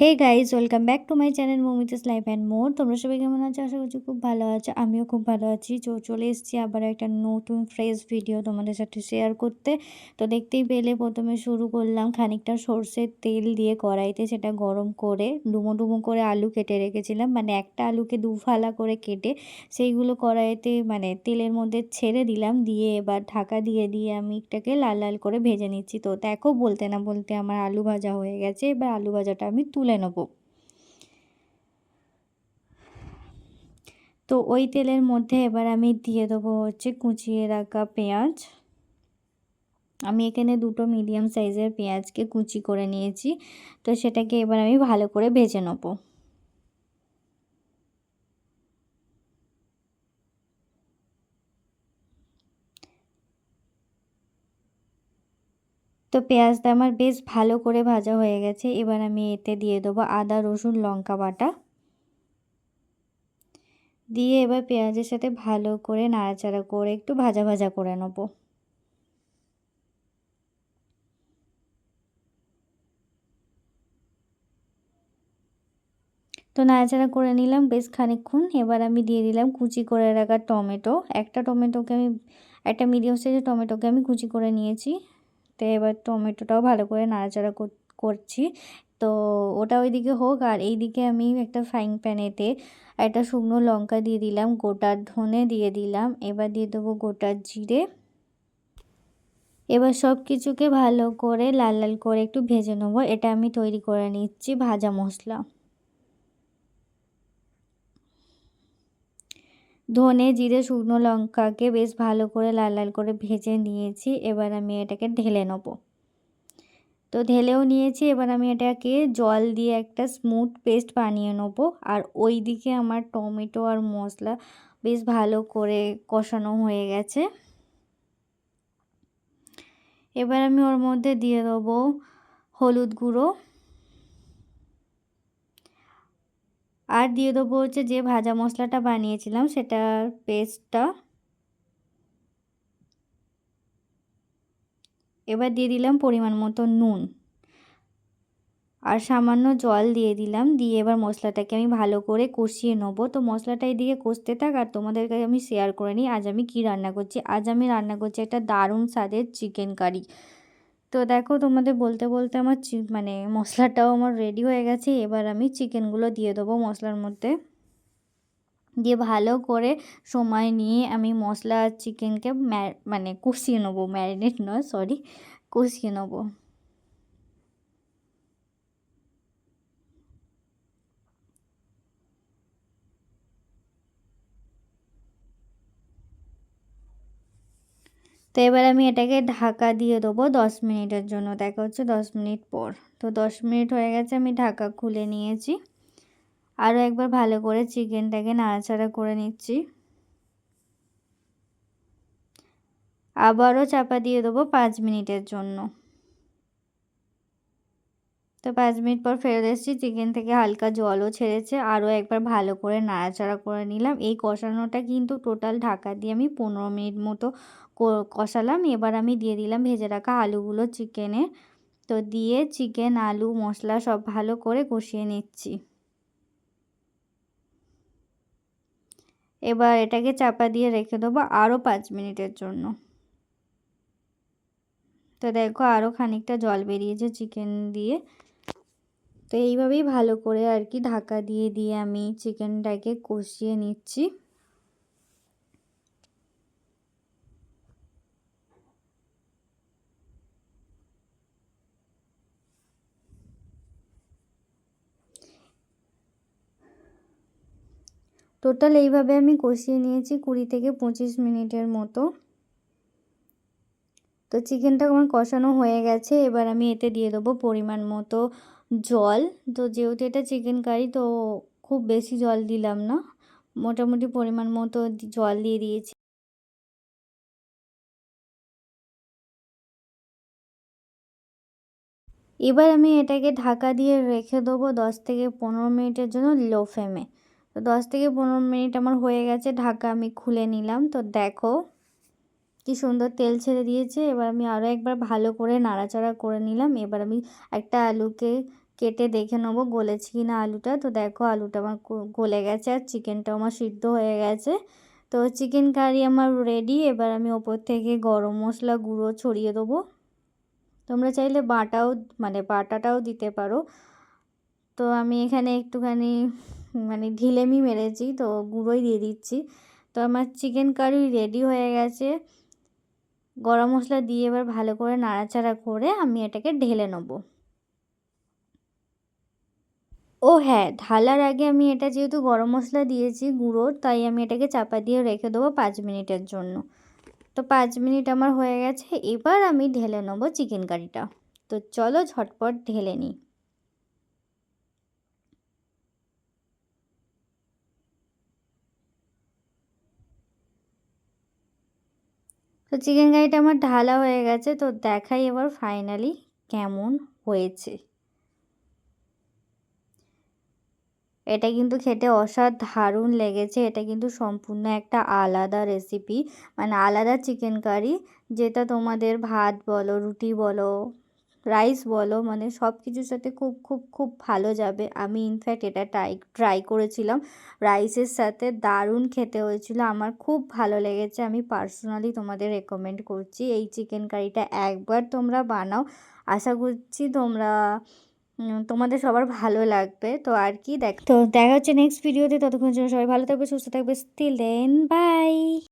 Hey guys welcome back to my channel Mamita's life and more তোমরা সবাই কেমন আছো? আশা করছি খুব ভালো আছো। আমিও খুব ভালো আছি। তো চলে এসেছি আবার একটা নতুন ফ্রেশ ভিডিও তোমাদের সাথে শেয়ার করতে। তো দেখতেই পেলে প্রথমে শুরু করলাম খানিকটা সর্ষের তেল দিয়ে কড়াইতে সেটা গরম করে, ডুমো ডুমো করে আলু কেটে রেখেছিলাম। মানে একটা আলুকে দু ফালা করে কেটে সেইগুলো কড়াইতে মানে তেলের মধ্যে ছেড়ে দিলাম। দিয়ে এবার ঢাকা দিয়ে দিয়ে আমি এটাকে লাল লাল করে ভেজে নিচ্ছি। তো দেখো বলতে না বলতে আমার আলু ভাজা হয়ে গেছে। এবার আলু ভাজাটা আমি তুলে নেব। তো ওই তেলের মধ্যে এবার আমি দিয়ে দেবো হচ্ছে কুচিয়ে রাখা পেঁয়াজ। আমি এখানে দুটো মিডিয়াম সাইজের পেঁয়াজকে কুচি করে নিয়েছি, তো সেটাকে এবার আমি ভালো করে ভেজে নেব। তো পেঁয়াজটা আমার বেশ ভালো করে ভাজা হয়ে গেছে। এবার আমি এতে দিয়ে দেবো আদা, রসুন, লঙ্কা বাটা। দিয়ে এবার পেঁয়াজের সাথে ভালো করে নাড়াচাড়া করে একটু ভাজা ভাজা করে নেব। তো নাড়াচাড়া করে নিলাম বেশ খানিকক্ষণ। এবার আমি দিয়ে দিলাম কুচি করে রাখা টমেটো। একটা টমেটোকে আমি, একটা মিডিয়াম সাইজের টমেটোকে আমি কুচি করে নিয়েছি। তো এবার টমেটোটাও ভালো করে নাড়াচাড়া করছি। তো ওটা ওইদিকে হোক, আর এইদিকে আমি একটা ফ্রাইং প্যানেতে একটা শুকনো লঙ্কা দিয়ে দিলাম, গোটা ধনে দিয়ে দিলাম, এবার দিয়ে দেবো গোটা জিরে। এবার সব কিছুকে ভালো করে, লাল লাল করে একটু ভেজে নেব, এটা আমি তৈরি করে নিচ্ছি ভাজা মশলা। ধনে, জিরে, শুকনো লঙ্কাকে বেশ ভালো করে লাল লাল করে ভেজে নিয়েছি। এবার আমি এটাকে ঢেলে নেব। তো ঢেলেও নিয়েছি। এবার আমি এটাকে জল দিয়ে একটা স্মুথ পেস্ট বানিয়ে নেব। আর ওই দিকে আমার টমেটো আর মশলা বেশ ভালো করে কষানো হয়ে গেছে। এবার আমি ওর মধ্যে দিয়ে দেবো হলুদ গুঁড়ো। আর দিয়ে দেবো হচ্ছে যে ভাজা মশলাটা বানিয়েছিলাম, সেটার পেস্টটা এবার দিয়ে দিলাম পরিমাণ মতো নুন। আর সামান্য জল দিয়ে দিলাম, দিয়ে এবার মশলাটাকে আমি ভালো করে কষিয়ে নেব। তো মশলাটা এদিকে কষতে থাক আর তোমাদের কাছে আমি শেয়ার করে নিই, আজ আমি কি রান্না করছি? আজ আমি রান্না করছি একটা দারুণ স্বাদের চিকেন কারি তো দেখো তোমাদের বলতে বলতে আমার মানে মশলাটাও আমার রেডি হয়ে গেছে। এবার আমি চিকেনগুলো দিয়ে দেবো মশলার মধ্যে। দিয়ে ভালো করে সময় নিয়ে আমি মশলা চিকেনকে মানে কষিয়ে নেব। ম্যারিনেট নয় সরি কষিয়ে নেব। তো এবার আমি এটাকে ঢাকা দিয়ে দেবো দশ মিনিটের জন্য। দেখা হচ্ছে দশ মিনিট পর। তো দশ মিনিট হয়ে গেছে, আমি ঢাকা খুলে নিয়েছি। আরও একবার ভালো করে চিকেনটাকে নাড়াচাড়া করে নিচ্ছি। আবারও চাপা দিয়ে দেবো পাঁচ মিনিটের জন্য। তো পাঁচ মিনিট পর ফেরত এসেছি। চিকেন থেকে হালকা জলও ছেড়েছে। আরও একবার ভালো করে নাড়াচাড়া করে নিলাম। এই কষানোটা কিন্তু টোটাল ঢাকা দিয়ে আমি পনেরো মিনিট মতো কষালাম। এবার আমি দিয়ে দিলাম ভেজে রাখা আলুগুলো চিকেনে। তো দিয়ে চিকেন, আলু, মশলা সব ভালো করে কষিয়ে নিচ্ছি। এবার এটাকে চাপা দিয়ে রেখে দেবো আরও পাঁচ মিনিটের জন্য। তো দেখো আরও খানিকটা জল বেরিয়েছে চিকেন দিয়ে। তো এইভাবেই ভালো করে আর কি ঢাকা দিয়ে দিয়ে আমি চিকেনটাকে কষিয়ে নিচ্ছি। টোটাল এইভাবে আমি কষিয়ে নিয়েছি কুড়ি থেকে পঁচিশ মিনিটের মতো। তো চিকেনটা আমার কষানো হয়ে গেছে, এবার আমি এতে দিয়ে দেবো পরিমাণ মতো জল। তো যেহেতু এটা চিকেন কারি তো খুব বেশি জল দিলাম না। মোটামুটি পরিমাণ মতো জল দিয়ে দিয়েছি। এবার আমি এটাকে ঢাকা দিয়ে রেখে দেবো দশ থেকে পনেরো মিনিটের জন্য লো ফ্লেমে তো দশ থেকে পনেরো মিনিট আমার হয়ে গেছে, ঢাকা আমি খুলে নিলাম। তো দেখো কি সুন্দর তেল ছেড়ে দিয়েছে। এবার আমি আরও একবার ভালো করে নাড়াচাড়া করে নিলাম। এবার আমি একটা আলুকে কেটে দেখে নেব গলেছে কি না আলুটা। তো দেখো আলুটা আমার গলে গেছে আর চিকেনটাও আমার সিদ্ধ হয়ে গেছে। তো চিকেন কারি আমার রেডি এবার আমি ওপর থেকে গরম মশলা গুঁড়ো ছড়িয়ে দেবো। তোমরা চাইলে বাটাও মানে বাটাটাও দিতে পারো। তো আমি এখানে একটুখানি মানে ঢিলেমি মেরেছি। তো গুঁড়োই দিয়ে দিচ্ছি। তো আমার চিকেন কারি রেডি হয়ে গেছে। গরম মশলা দিয়ে এবার ভালো করে নাড়াচাড়া করে আমি এটাকে ঢেলে নেব। ও হ্যাঁ ঢালার আগে আমি এটা যেহেতু গরম মশলা দিয়েছি গুঁড়ো, তাই আমি এটাকে চাপা দিয়ে রেখে দেবো পাঁচ মিনিটের জন্য। তো পাঁচ মিনিট আমার হয়ে গেছে, এবার আমি ঢেলে নেব চিকেন কারিটা। তো চলো ঝটপট ঢেলে নিই। চিকেন কারিটা আমার ঢালা হয়ে গেছে, তো দেখাই এবার ফাইনালি কেমন হয়েছে। এটা কিন্তু খেতে অসাধারণ লেগেছে, এটা কিন্তু সম্পূর্ণ একটা আলাদা রেসিপি মানে আলাদা চিকেন কারি যেটা তোমাদের ভাত বলো, রুটি বলো রাইস বলো মানে সব কিছুর সাথে খুব খুব খুব ভালো যাবে। আমি ইনফ্যাক্ট এটা ট্রাই ট্রাই করেছিলাম। রাইসের সাথে দারুণ খেতে হয়েছিল। আমার খুব ভালো লেগেছে। আমি পার্সোনালি তোমাদের রেকমেন্ড করছি। এই চিকেন কারিটা একবার তোমরা বানাও। আশা করছি তোমরা তোমাদের সবার ভালো লাগবে। তো আর কি দেখ, তো দেখা হচ্ছে নেক্সট ভিডিওতে ততক্ষণ জন্য সবাই ভালো থাকবে, সুস্থ থাকবে। Still then by